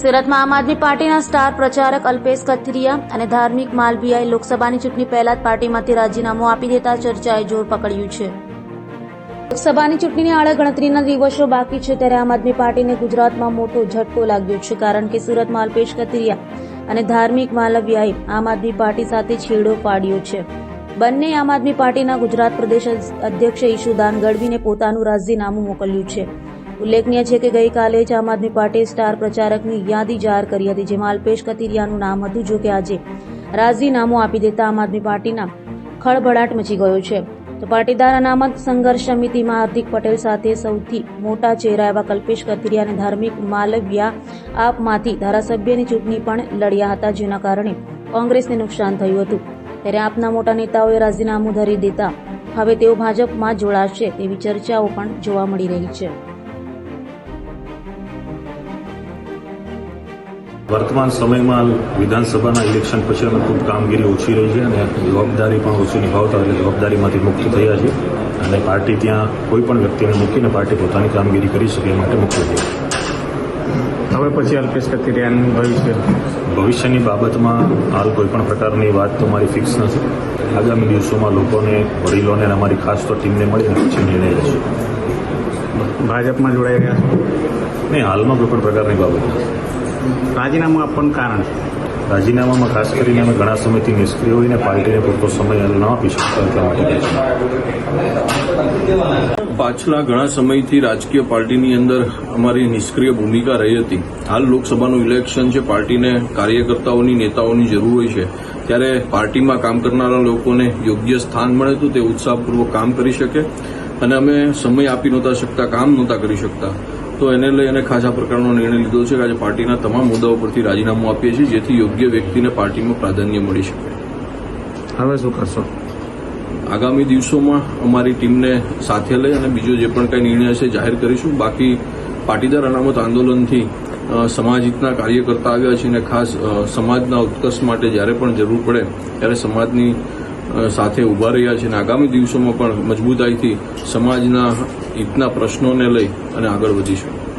સુરતમાં આમ આદમી પાર્ટીના સ્ટાર પ્રચારક અલ્પેશ કથિરિયા અને ધાર્મિક માલવીયાએ લોકસભાની ચૂંટણી પહેલા જ પાર્ટીમાંથી રાજીનામું આપી દેતા ચર્ચાએ જોર પકડ્યું છે. લોકસભાની ચૂંટણીની આડે ગણતરીના દિવસો બાકી છે ત્યારે આમ આદમી પાર્ટીને ગુજરાતમાં મોટો ઝટકો લાગ્યો છે કારણ કે સુરતમાં અલ્પેશ કથિરિયા અને ધાર્મિક માલવિયાએ આમ આદમી પાર્ટી સાથે છેડો પાડ્યો છે. બંને આમ આદમી પાર્ટીના ગુજરાત પ્રદેશ અધ્યક્ષ ઈશુદાન ગઢવીને પોતાનું રાજીનામું મોકલ્યું છે. ઉલ્લેખનીય છે કે ગઈકાલે જ આમ આદમી પાર્ટીએ સ્ટાર પ્રચારકની યાદી જાહેર કરી હતી, જેમાં અલ્પેશ કથિરિયાનું નામ હતું, જો કે આજે રાજીનામું આપી દેતા આમ આદમી પાર્ટીના ખળભળાટ મચી ગયો છે. તો પાટીદાર અનામત સંઘર્ષ સમિતિમાં હાર્દિક પટેલ સાથે સૌથી મોટા ચહેરા એવા કલ્પેશ કથિરિયા અને ધાર્મિક માલવ્યા આપમાંથી ધારાસભ્યની ચૂંટણી પણ લડ્યા હતા, જેના કારણે કોંગ્રેસને નુકસાન થયું હતું. ત્યારે આપના મોટા નેતાઓએ રાજીનામું ધરી દેતા હવે તેઓ ભાજપમાં જોડાશે તેવી ચર્ચાઓ પણ જોવા મળી રહી છે. વર્તમાન સમયમાં વિધાનસભાના ઇલેક્શન પછી અમે ખૂબ કામગીરી ઓછી રહી છે અને જવાબદારી પણ ઓછી નિભાવતા એટલે જવાબદારીમાંથી મુક્ત થયા છે. અને પાર્ટી ત્યાં કોઈ પણ વ્યક્તિને મૂકીને પાર્ટી પોતાની કામગીરી કરી શકે એ માટે મુક્ત થઈ હવે પછી અલ્પેશ કથિરિયાનું ભવિષ્ય. ભવિષ્યની બાબતમાં હાલ કોઈ પણ પ્રકારની વાત તો મારી ફિક્સ નથી. આગામી દિવસોમાં લોકોને વડીલોને અને અમારી ખાસ તો ટીમને મળીને પછી નિર્ણય લેશે. ભાજપમાં જોડાઈ છે? નહીં હાલમાં કોઈ પણ પ્રકારની બાબત નથી. રાજીનામું આપવાનું કારણ? રાજીનામામાં ખાસ કરીને અમે ઘણા સમયથી નિષ્ક્રિય હોઈને પાર્ટીને પૂરતો સમય ન આપી શકતા એટલા માટે પાછલા ઘણા સમયથી રાજકીય પાર્ટીની અંદર અમારી નિષ્ક્રિય ભૂમિકા રહી હતી. હાલ લોકસભાનું ઇલેક્શન છે પાર્ટીને કાર્યકર્તાઓની નેતાઓની જરૂર હોય છે. ત્યારે પાર્ટીમાં કામ કરનારા લોકોને યોગ્ય સ્થાન મળે તો તે ઉત્સાહપૂર્વક કામ કરી શકે અને અમે સમય આપી નહોતા શકતા કામ નહોતા કરી શકતા. તો એને લઈ અને ખાસ આ પ્રકારનો નિર્ણય લીધો છે કે આજે પાર્ટીના તમામ મુદ્દાઓ પરથી રાજીનામું આપીએ છીએ જેથી યોગ્ય વ્યક્તિને પાર્ટીમાં પ્રાધાન્ય મળી શકે. હવે શું કરશો? આગામી દિવસોમાં અમારી ટીમને સાથે લઈ અને બીજો જે પણ કંઈ નિર્ણય છે જાહેર કરીશું. બાકી પાટીદાર અનામત આંદોલનથી સમાજહિતના સમાજ હિતના કાર્ય આવ્યા છે અને ખાસ સમાજના ઉત્કર્ષ માટે જ્યારે પણ જરૂર પડે ત્યારે સમાજની સાથે ઊભા રહ્યા છે અને આગામી દિવસોમાં પણ મજબૂતાઈથી સમાજના હિતના પ્રશ્નોને લઈ અને આગળ વધીશું.